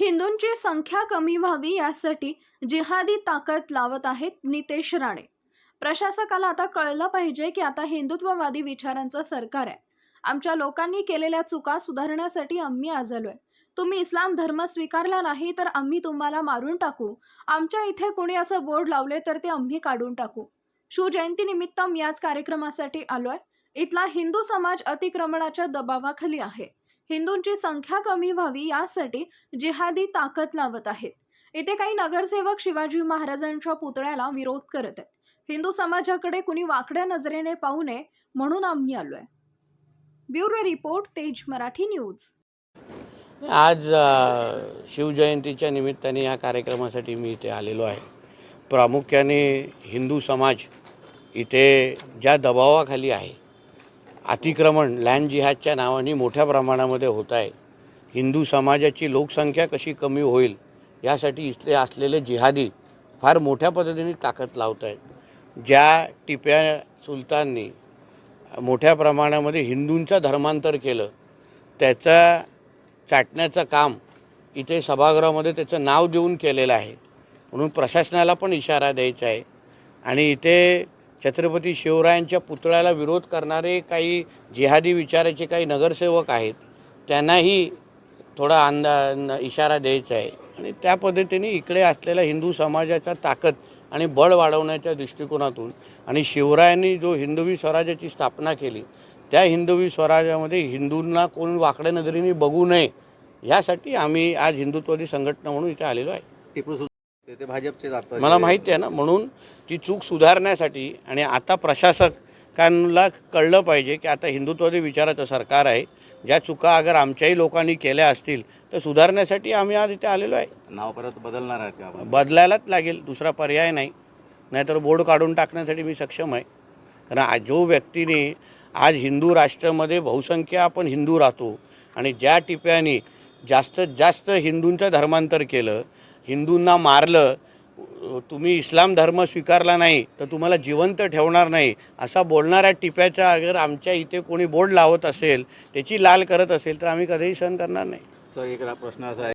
हिंदूंची संख्या कमी व्हावी यासाठी जिहादी ताकद लावत आहेत नितेश राणे. प्रशासकाला आता कळलं पाहिजे की आता हिंदुत्ववादी विचारांचं सरकार आहे. आमच्या लोकांनी केलेल्या चुका सुधारण्यासाठी आम्ही आजलो आहे. तुम्ही इस्लाम धर्म स्वीकारला नाही तर आम्ही तुम्हाला मारून टाकू. आमच्या इथे कोणी असं बोर्ड लावले तर ते आम्ही काढून टाकू. शिवजयंतीनिमित्त मी आज कार्यक्रमासाठी आलोय. इथला हिंदू समाज अतिक्रमणाच्या दबावाखाली आहे. हिंदूंची संख्या कमी व्हावी यासाठी जिहादी ताकद लावत आहेत. इथे काही नगरसेवक शिवाजी महाराजांच्या पुतळ्याला विरोध करत आहेत. हिंदू समाजाकडे कुणी वाकड्या नजरेने पाहू नये म्हणून आम्ही आलो आहे ब्युरो रिपोर्ट तेज मराठी न्यूज. आज शिवजयंतीच्या निमित्ताने या कार्यक्रमासाठी मी इथे आलेलो आहे. प्रामुख्याने हिंदू समाज इथे ज्या दबावाखाली आहे अतिक्रमण लँड जिहादच्या नावाने मोठ्या प्रमाणामध्ये होत आहे. हिंदू समाजाची लोकसंख्या कशी कमी होईल यासाठी इथले असलेले जिहादी फार मोठ्या पद्धतीने ताकद लावत आहेत. ज्या टिप्या सुलताननी मोठ्या प्रमाणामध्ये हिंदूंचं धर्मांतर केलं त्याचा चाटण्याचं काम इथे सभागृहामध्ये त्याचं नाव देऊन केलेलं आहे. म्हणून प्रशासनाला पण इशारा द्यायचा आहे. आणि इथे छत्रपती शिवरायांच्या पुतळ्याला विरोध करणारे काही जिहादी विचाराचे काही नगरसेवक आहेत त्यांनाही थोडा अंदा इशारा द्यायचा आहे. आणि त्या पद्धतीने इकडे असलेल्या हिंदू समाजाचा ताकद आणि बळ वाढवण्याच्या दृष्टिकोनातून आणि शिवरायांनी जो हिंदवी स्वराज्याची स्थापना केली त्या हिंदवी स्वराज्यामध्ये हिंदूंना कोण वाकड्या नजरेने बघू नये यासाठी आम्ही आज हिंदुत्वादी संघटना म्हणून इथे आलेलो आहे. टिपू ते- भाजपचे जातात मला माहिती आहे ना म्हणून ती चूक सुधारण्यासाठी आणि आता प्रशासकांना कळलं पाहिजे की आता हिंदुत्वादी विचाराचं सरकार आहे. ज्या चुका अगर आमच्याही लोकांनी केल्या असतील तर सुधारण्यासाठी आम्ही आज इथे आलेलो आहे. नाव परत बदलणार आहेत का? बदलायलाच लागेल दुसरा पर्याय नाही. नाहीतर बोर्ड काढून टाकण्यासाठी मी सक्षम आहे. कारण आज जो व्यक्तीने आज हिंदू राष्ट्रामध्ये बहुसंख्य आपण हिंदू राहतो आणि ज्या टिप्याने जास्तीत जास्त हिंदूंचं धर्मांतर केलं हिंदूंना मारलं तुम्ही इस्लाम धर्म स्वीकारला नाही तर तुम्हाला जिवंत ठेवणार नाही असा बोलणाऱ्या टिप्याचा अगर आमच्या इथे कोणी बोर्ड लावत असेल त्याची लाल करत असेल तर आम्ही कधीही सहन करणार नाही. सर एक प्रश्न असा आहे.